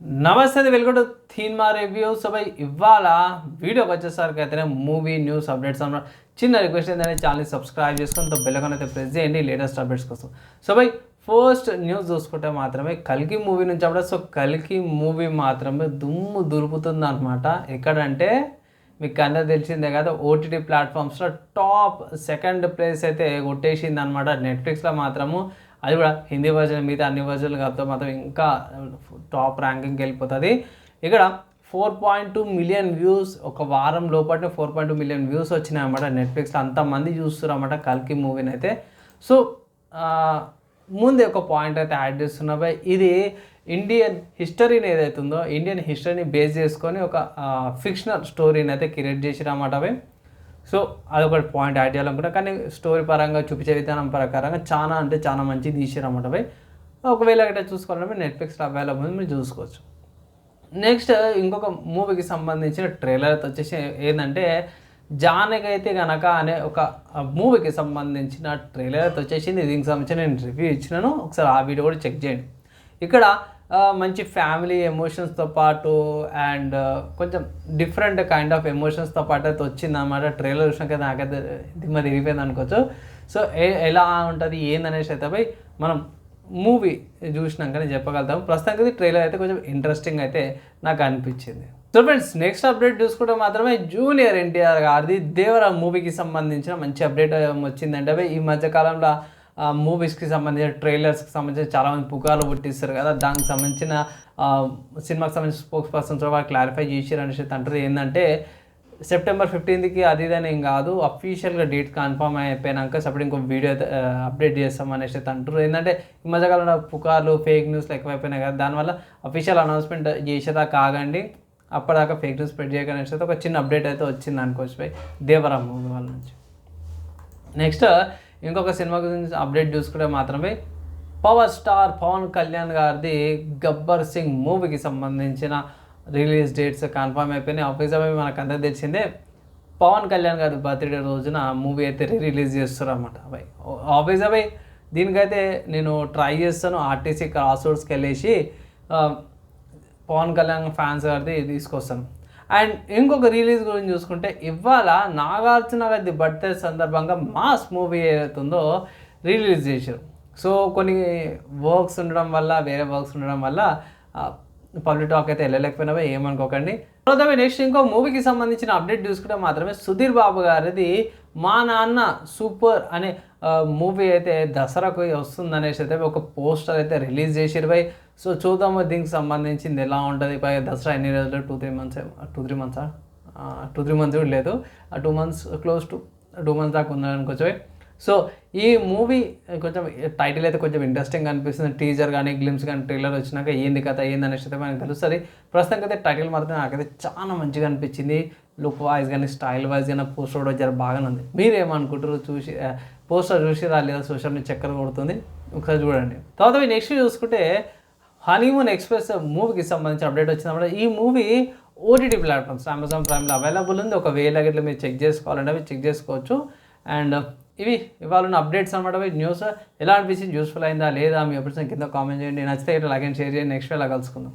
నమస్తే welcome to Theenma review. So by ఇవాళ వీడియోకి వచ్చేసరికి అయితే మూవీ న్యూస్ అప్డేట్స్ అన్న చిన్న రిక్వెస్ట్ ఏంటంటే ఛానల్ని సబ్స్క్రైబ్ చేసుకొని తో అయితే ప్రెస్ చేయండి లేటెస్ట్ అప్డేట్స్ కోసం. సో బై ఫస్ట్ న్యూస్ చూసుకుంటే మాత్రమే కల్కి మూవీ నుంచి అప్పుడు సో కల్కి మూవీ మాత్రమే దుమ్ము దులుపుతుంది అనమాట ఎక్కడంటే మీకు అందరూ తెలిసిందే కదా ఓటీటీ ప్లాట్ఫామ్స్లో టాప్ సెకండ్ ప్లేస్ అయితే కొట్టేసింది అనమాట నెట్ఫ్లిక్స్లో మాత్రము అది కూడా హిందీ వర్జన్ మీద అన్ని వర్జన్లు కలిపితే మాత్రం ఇంకా టాప్ ర్యాంకింగ్కి వెళ్ళిపోతుంది. ఇక్కడ four point two million views ఒక వారం లోపలనే four point two million views వచ్చినాయి అనమాట నెట్ఫ్లిక్స్లో అంతమంది చూస్తున్నారు అన్నమాట కల్కి మూవీని అయితే. సో ముందే ఒక పాయింట్ అయితే యాడ్ చేస్తున్నా బై. ఇది ఇండియన్ హిస్టరీని ఏదైతే ఉందో ఇండియన్ హిస్టరీని బేస్ చేసుకొని ఒక ఫిక్షనల్ స్టోరీని అయితే క్రియేట్ చేసిరన్నమాట అవి సో అదొక పాయింట్ యాడ్ చేయాలనుకున్నా కానీ స్టోరీ పరంగా చూపించే విధానం ప్రకారంగా చాలా అంటే చాలా మంచి అనమాట బై ఒకవేళ అక్కడ చూసుకోవాలంటే నెట్ఫ్లిక్స్లో అవైలబుల్ ఉంది మీరు చూసుకోవచ్చు. నెక్స్ట్ ఇంకొక మూవీకి సంబంధించిన ట్రైలర్ వచ్చేసి ఏంటంటే జానకైతే కనుక అనే ఒక మూవీకి సంబంధించిన ట్రైలర్ వచ్చేసింది. దీనికి సంబంధించి నేను రివ్యూ ఇచ్చినాను. ఒకసారి ఆ వీడియో కూడా చెక్ చేయండి. ఇక్కడ మంచి ఫ్యామిలీ ఎమోషన్స్తో పాటు అండ్ కొంచెం డిఫరెంట్ కైండ్ ఆఫ్ ఎమోషన్స్తో పాటు అయితే వచ్చిందన్నమాట. ట్రైలర్ చూసినాక నాకైతే ఇది మరి అనుకోవచ్చు. సో ఏ ఎలా ఉంటుంది ఏందనేసి అయితే పోయి మనం మూవీ చూసినాకనే చెప్పగలుగుతాం. ప్రస్తుతానికి ట్రైలర్ అయితే కొంచెం ఇంట్రెస్టింగ్ అయితే నాకు అనిపించింది. సో ఫ్రెండ్స్ నెక్స్ట్ అప్డేట్ చూసుకుంటే మాత్రమే జూనియర్ ఎన్టీఆర్ గారిది దేవర మూవీకి సంబంధించిన మంచి అప్డేట్ వచ్చిందంటే ఈ మధ్య కాలంలో మూవీస్కి సంబంధించిన ట్రైలర్స్కి సంబంధించిన చాలామంది పుకార్లు పుట్టిస్తారు కదా. దానికి సంబంధించిన సినిమాకి సంబంధించిన స్పోక్స్ పర్సన్స్ వాళ్ళు క్లారిఫై చేసారు అనేసి అంటారు ఏంటంటే సెప్టెంబర్ ఫిఫ్టీన్త్కి అది ఇదని ఏం కాదు అఫీషియల్గా డేట్ కన్ఫర్మ్ అయిపోయినాక సపరేట్ ఇంకో వీడియో అప్డేట్ చేస్తాం అనేసి అయితే అంటారు ఏంటంటే ఈ మధ్యకాలంలో పుకార్లు ఫేక్ న్యూస్లు ఎక్కువైపోయినాయి కదా. దానివల్ల అఫీషియల్ అనౌన్స్మెంట్ చేసేదాకా కాగండి అప్పటిదాకా ఫేక్ న్యూస్ స్ప్రెడ్ చేయకుండా అయితే ఒక చిన్న అప్డేట్ అయితే వచ్చింది అనుకోవచ్చు. పోయి దేవరా మూవీ వాళ్ళ నుంచి. నెక్స్ట్ ఇంకొక సినిమా గురించి అప్డేట్ చూసుకుంటే మాత్రమే పవర్ స్టార్ పవన్ కళ్యాణ్ గారిది గబ్బర్ సింగ్ మూవీకి సంబంధించిన రిలీజ్ డేట్స్ కన్ఫర్మ్ అయిపోయినాయి. ఆఫీసర్ మనకు అందరికి తెలిసిందే పవన్ కళ్యాణ్ గారి బర్త్డే రోజున మూవీ అయితే రిలీజ్ చేస్తారు అబ్బాయి ఆఫీస్ అబ్బాయి దీనికైతే నేను ట్రై చేస్తాను. ఆర్టీసీ క్రాస్ రోడ్స్కి వెళ్ళేసి పవన్ కళ్యాణ్ ఫ్యాన్స్ గారిది తీసుకొస్తాను. అండ్ ఇంకొక రిలీజ్ గురించి చూసుకుంటే ఇవాళ నాగార్జున గారి బర్త్డే సందర్భంగా మాస్ మూవీ ఏదైతుందో రిలీజ్ చేశారు. సో కొన్ని వర్క్స్ ఉండడం వల్ల వేరే వర్క్స్ ఉండడం వల్ల పబ్లిక్ టాక్ అయితే వెళ్ళలేకపోయినావే ఏమనుకోకండి. తర్వాత నెక్స్ట్ ఇంకో మూవీకి సంబంధించిన అప్డేట్ చూసుకుంటే మాత్రమే సుధీర్ బాబు గారిది మా నాన్న సూపర్ అనే మూవీ అయితే దసరాకు వస్తుందనేసి అయితే ఒక పోస్టర్ అయితే రిలీజ్ చేసిరు బై. సో చూద్దాము దీనికి సంబంధించింది ఎలా ఉంటుంది. పై దసరా ఎన్ని రోజులు? Two three months two three మంత్సా? Two three months కూడా లేదు. Two months close to two months దాకా ఉందనుకోవచ్చు సో ఈ మూవీ కొంచెం టైటిల్ అయితే కొంచెం ఇంట్రెస్టింగ్ అనిపిస్తుంది. టీజర్ కానీ గ్లిమ్స్ కానీ ట్రైలర్ వచ్చినాక ఏంది కథ ఏంది అనేసి అయితే మనకు తెలుస్తుంది. ప్రస్తుతానికి అయితే టైటిల్ మాత్రం నాకైతే చాలా మంచిగా అనిపించింది. లుక్ వైజ్ కానీ స్టైల్ వైజ్ కానీ పోస్టర్ కూడా జర బాగానే ఉంది. మీరేమనుకుంటారు చూసి పోస్టర్ చూసి లేదా సోషల్ మీడియా చక్కెర కొడుతుంది. ఒకసారి చూడండి. తర్వాత నెక్స్ట్ చూసుకుంటే హనీమూన్ ఎక్స్ప్రెస్ మూవీకి సంబంధించిన అప్డేట్ వచ్చిందన్నమాట. ఈ మూవీ ఓటీటీ ప్లాట్ఫామ్స్ అమెజాన్ ప్రైమ్లో అవైలబుల్ ఉంది. ఒక వేల గిట్ల మీరు చెక్ చేసుకోవాలంటే అవి చెక్ చేసుకోవచ్చు. అండ్ ఇవి ఇవాళ ఉన్న అప్డేట్స్ అనమాట న్యూస్ ఎలా అనిపించింది? యూస్ఫుల్ అయిందా? లేదా? మీ అప్డేట్స్ కింద కామెంట్ చేయండి. నచ్చితే ఇట్లా లైక్ అండ్ షేర్ చేయండి. నెక్స్ట్ వేళ కలుసుకుందాం.